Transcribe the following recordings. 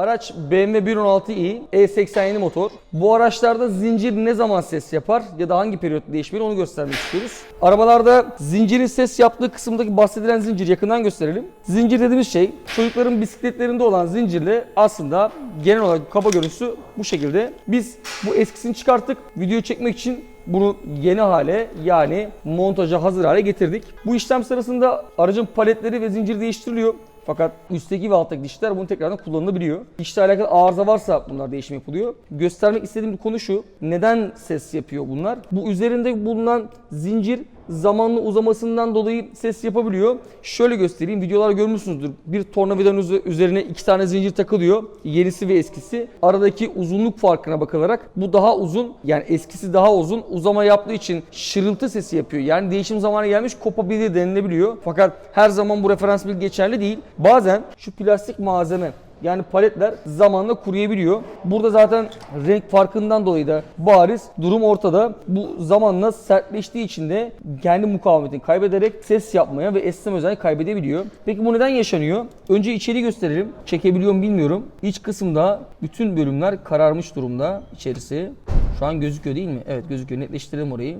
Araç BMW 116i E87 motor. Bu araçlarda zincir ne zaman ses yapar ya da hangi periyotta değişmeli onu göstermek istiyoruz. Arabalarda zincirin ses yaptığı kısımdaki bahsedilen zincir yakından gösterelim. Zincir dediğimiz şey çocukların bisikletlerinde olan zincirle aslında genel olarak kaba görüntüsü bu şekilde. Biz bu eskisini çıkarttık. Video çekmek için bunu yeni hale yani montaja hazır hale getirdik. Bu işlem sırasında aracın paletleri ve zincir değiştiriliyor. Fakat üstteki ve alttaki dişler bunu tekrardan kullanılabiliyor. Dişle alakalı arıza varsa bunlar değişim yapılıyor. Göstermek istediğim konu şu. Neden ses yapıyor bunlar? Bu üzerinde bulunan zincir zamanla uzamasından dolayı ses yapabiliyor. Şöyle göstereyim. Videolar görmüşsünüzdür. Bir tornavidanın üze- üzerine iki tane zincir takılıyor. Yenisi ve eskisi. Aradaki uzunluk farkına bakılarak bu daha uzun. Yani eskisi daha uzun. Uzama yaptığı için şırıltı sesi yapıyor. Yani değişim zamanı gelmiş kopabilir denilebiliyor. Fakat her zaman bu referans bilgi geçerli değil. Bazen şu plastik malzeme yani paletler zamanla kuruyabiliyor. Burada zaten renk farkından dolayı da bariz durum ortada. Bu zamanla sertleştiği için de kendi mukavemetini kaybederek ses yapmaya ve esneme özelliğini kaybedebiliyor. Peki bu neden yaşanıyor? Önce içeriği gösterelim. Çekebiliyor mu bilmiyorum. İç kısımda bütün bölümler kararmış durumda içerisi. Şu an gözüküyor değil mi? Evet gözüküyor. Netleştirelim orayı.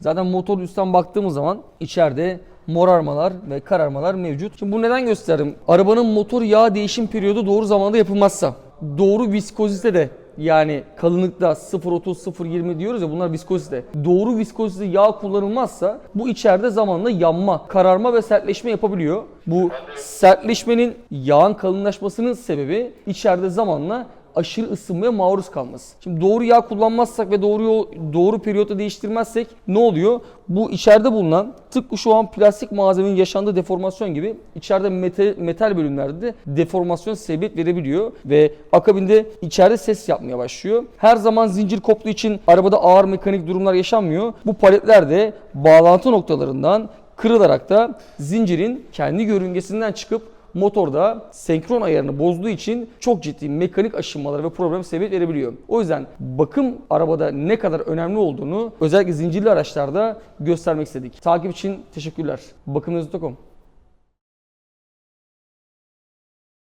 Zaten motor üstten baktığımız zaman içeride morarmalar ve kararmalar mevcut. Şimdi bu neden gösterdim? Arabanın motor yağ değişim periyodu doğru zamanda yapılmazsa, doğru viskozite de yani kalınlıkta 0.30 0.20 diyoruz ya bunlar viskozite. Doğru viskozite yağ kullanılmazsa bu içeride zamanla yanma, kararma ve sertleşme yapabiliyor. Bu sertleşmenin yağın kalınlaşmasının sebebi içeride zamanla aşırı ısınmaya maruz kalması. Şimdi doğru yağ kullanmazsak ve doğru doğru periyotta değiştirmezsek ne oluyor? Bu içeride bulunan tıpkı şu an plastik malzemenin yaşandığı deformasyon gibi içeride metal, metal bölümlerde de deformasyon sebebiyet verebiliyor ve akabinde içeride ses yapmaya başlıyor. Her zaman zincir koptuğu için arabada ağır mekanik durumlar yaşanmıyor. Bu paletler de bağlantı noktalarından kırılarak da zincirin kendi yörüngesinden çıkıp motorda senkron ayarını bozduğu için çok ciddi mekanik aşınmalara ve problem sebebiyet verebiliyor. O yüzden bakım arabada ne kadar önemli olduğunu özellikle zincirli araçlarda göstermek istedik. Takip için teşekkürler. Bakımınız.com